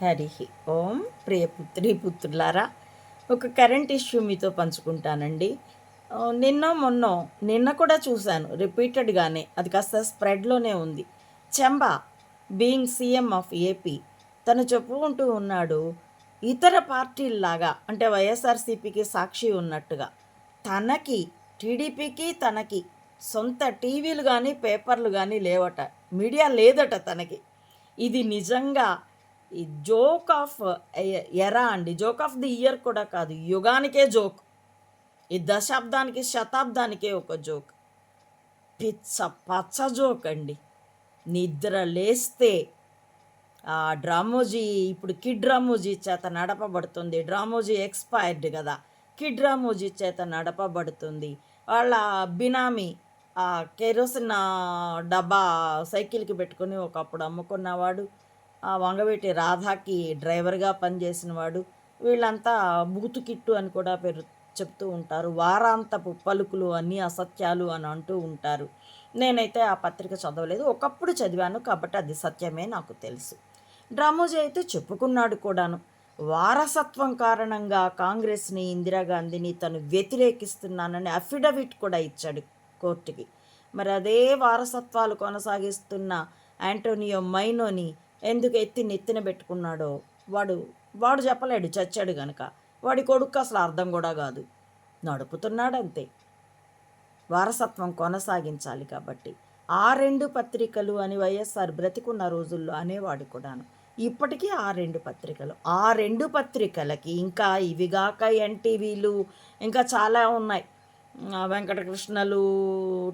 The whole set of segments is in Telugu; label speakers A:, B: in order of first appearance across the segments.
A: హరి ఓం ప్రియపుత్రి పుత్రులారా ఒక కరెంట్ ఇష్యూ మీతో పంచుకుంటానండి. నిన్న మొన్న నిన్న కూడా చూశాను రిపీటెడ్గానే అది కాస్త స్ప్రెడ్లోనే ఉంది. చెంబా బీయింగ్ సీఎం ఆఫ్ ఏపీ తను చెప్పుకుంటూ ఉన్నాడు ఇతర పార్టీల్లాగా అంటే వైఎస్ఆర్సీపీకి సాక్షి ఉన్నట్టుగా. తనకి టీడీపీకి తనకి సొంత టీవీలు కానీ పేపర్లు కానీ లేవట మీడియా లేదట తనకి. ఇది నిజంగా ఈ జోక్ ఆఫ్ ఎరా అండి? జోక్ ఆఫ్ ది ఇయర్ కూడా కాదు. యుగానికే జోక్. ఈ దశాబ్దానికి శతాబ్దానికే ఒక జోక్. పిచ్చ పచ్చ జోక్ అండి. నిద్ర లేస్తే ఆ డ్రామోజీ ఇప్పుడు కిడ్ డ్రామోజీ చేత నడపబడుతుంది. డ్రామోజీ ఎక్స్పైర్డ్ కదా. కిడ్ డ్రామోజీ చేత నడపబడుతుంది. వాళ్ళ బినామీ ఆ కెరోసిన్ డబ్బా సైకిల్కి పెట్టుకొని ఒకప్పుడు అమ్ముకున్నవాడు వంగవేటి రాధాకి డ్రైవర్గా పనిచేసిన వాడు వీళ్ళంతా బూతు కిట్టు అని కూడా పేరు చెప్తూ ఉంటారు. వారాంతపు పలుకులు అన్నీ అసత్యాలు అని అంటూ ఉంటారు. నేనైతే ఆ పత్రిక చదవలేదు. ఒకప్పుడు చదివాను కాబట్టి అది సత్యమే నాకు తెలుసు. డ్రామోజీ అయితే చెప్పుకున్నాడు కూడాను. వారసత్వం కారణంగా కాంగ్రెస్ని ఇందిరాగాంధీని తను వ్యతిరేకిస్తున్నానని అఫిడవిట్ కూడా ఇచ్చాడు కోర్టుకి. మరి అదే వారసత్వాలు కొనసాగిస్తున్న యాంటోనియో మైనోని ఎందుకు ఎత్తి నెత్తిన పెట్టుకున్నాడో వాడు వాడు చెప్పలేడు చచ్చాడు గనక. వాడి కొడుకు అసలు అర్థం కూడా కాదు. నడుపుతున్నాడు అంతే వారసత్వం కొనసాగించాలి కాబట్టి. ఆ రెండు పత్రికలు అని వైఎస్ఆర్ బ్రతికున్న రోజుల్లో అనేవాడు కూడాను. ఇప్పటికీ ఆ రెండు పత్రికలు. ఆ రెండు పత్రికలకి ఇంకా ఇవిగాక ఎన్టీవీలు ఇంకా చాలా ఉన్నాయి. వెంకటకృష్ణలు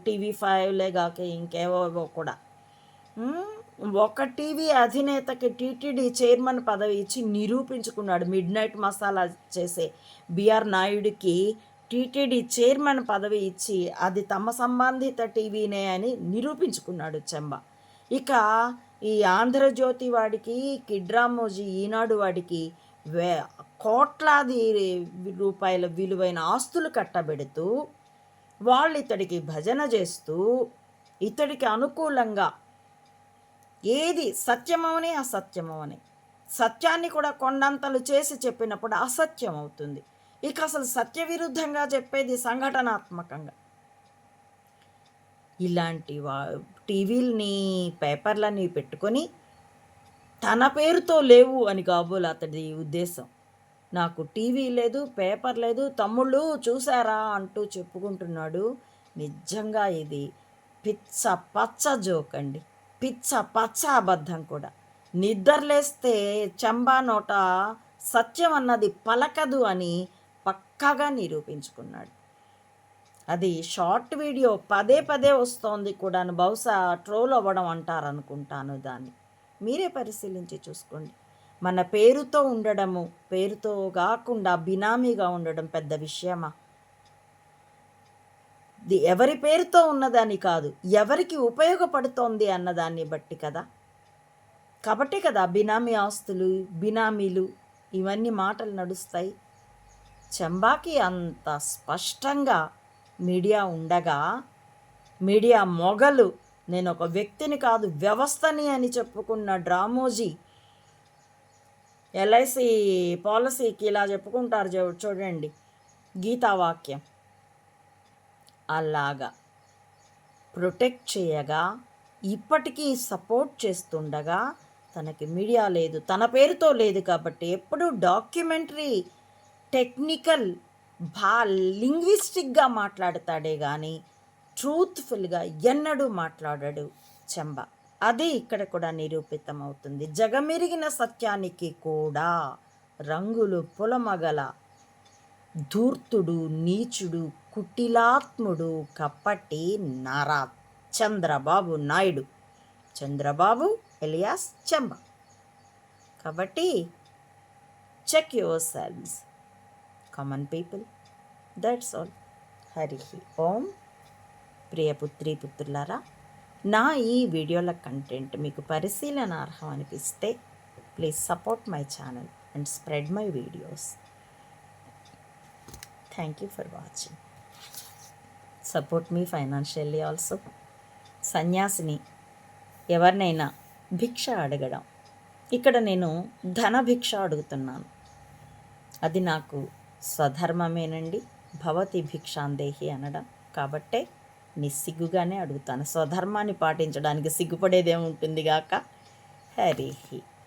A: టీవీ ఫైవ్లే కాక ఇంకేవో కూడా. ఒక టీవీ అధినేతకి టీటీడీ చైర్మన్ పదవి ఇచ్చి నిరూపించుకున్నాడు. మిడ్ నైట్ మసాలా చేసే బిఆర్ నాయుడికి టీటీడీ చైర్మన్ పదవి ఇచ్చి అది తమ సంబంధిత టీవీనే అని నిరూపించుకున్నాడు చెంబ. ఇక ఈ ఆంధ్రజ్యోతి వాడికి కిడ్రామోజీ ఈనాడు వాడికి వే కోట్లాది రూపాయల విలువైన ఆస్తులు కట్టబెడుతూ వాళ్ళు ఇతడికి భజన చేస్తూ ఇతడికి అనుకూలంగా ఏది సత్యమవని అసత్యమవని. సత్యాన్ని కూడా కొండంతలు చేసి చెప్పినప్పుడు అసత్యం అవుతుంది ఇక అసలు సత్య విరుద్ధంగా చెప్పేది సంఘటనాత్మకంగా. ఇలాంటి వా టీవీలని పేపర్లని పెట్టుకొని తన పేరుతో లేవు అని కాబోలు అతడి ఉద్దేశం. నాకు టీవీ లేదు పేపర్ లేదు తమ్ముళ్ళు చూసారా అంటూ చెప్పుకుంటున్నాడు. నిజంగా ఇది పిచ్చ పచ్చ జోక్ అండి పిచ్చ పచ్చ అబద్ధం కూడా. నిద్రలేస్తే చంబా నోట సత్యం అన్నది పలకదు అని పక్కాగా నిరూపించుకున్నాడు. అది షార్ట్ వీడియో పదే పదే వస్తోంది కూడాను. బహుశా ట్రోల్ అవ్వడం అంటారు అనుకుంటాను దాన్ని. మీరే పరిశీలించి చూసుకోండి. మన పేరుతో ఉండడము పేరుతో కాకుండా బినామీగా ఉండడం పెద్ద విషయమా? ఎవరి పేరుతో ఉన్నదని కాదు ఎవరికి ఉపయోగపడుతోంది అన్నదాన్ని బట్టి కదా. కాబట్టి కదా బినామీ ఆస్తులు బినామీలు ఇవన్నీ మాటలు నడుస్తాయి. చంబాకి అంత స్పష్టంగా మీడియా ఉండగా మీడియా మొగలు నేను ఒక వ్యక్తిని కాదు వ్యవస్థని అని చెప్పుకున్న డ్రామోజీ ఎల్ఐసి పాలసీకి ఇలా చెప్పుకుంటారు చూ- చూడండి గీతావాక్యం. అలాగా. ప్రొటెక్ట్ చేయగా ఇప్పటికీ సపోర్ట్ చేస్తుండగా తనకి మీడియా లేదు. తన పేరుతో లేదు కాబట్టి ఎప్పుడు డాక్యుమెంటరీ టెక్నికల్ భా లింగ్విస్టిక్గా మాట్లాడతాడే కానీ ట్రూత్ఫుల్గా ఎన్నడూ మాట్లాడాడు చెంబ. అదే ఇక్కడ కూడా నిరూపితమవుతుంది. జగమెరిగిన సత్యానికి కూడా రంగులు పొలమగల ధూర్తుడు నీచుడు కుటిలాత్ముడు కప్పటి నారా చంద్రబాబు నాయుడు. చంద్రబాబు ఎలియాస్ చెంబ. కాబట్టి check yourselves common people that's all Hari Om ప్రియపుత్రి పుత్రులారా నా ఈ వీడియోల కంటెంట్ మీకు పరిశీలన అర్హం అనిపిస్తే please support my channel and spread my videos thank you for watching support me financially also సన్యాసిని ఎవరినైనా భిక్ష అడగడం. ఇక్కడ నేను ధన భిక్ష అడుగుతున్నాను. అది నాకు స్వధర్మమేనండి భవతి భిక్షాందేహి అనడం. కాబట్టే నిస్సిగ్గుగానే అడుగుతాను. స్వధర్మాన్ని పాటించడానికి సిగ్గుపడేదేముంటుంది గాక? Hari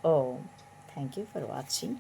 A: Om. Thank you for watching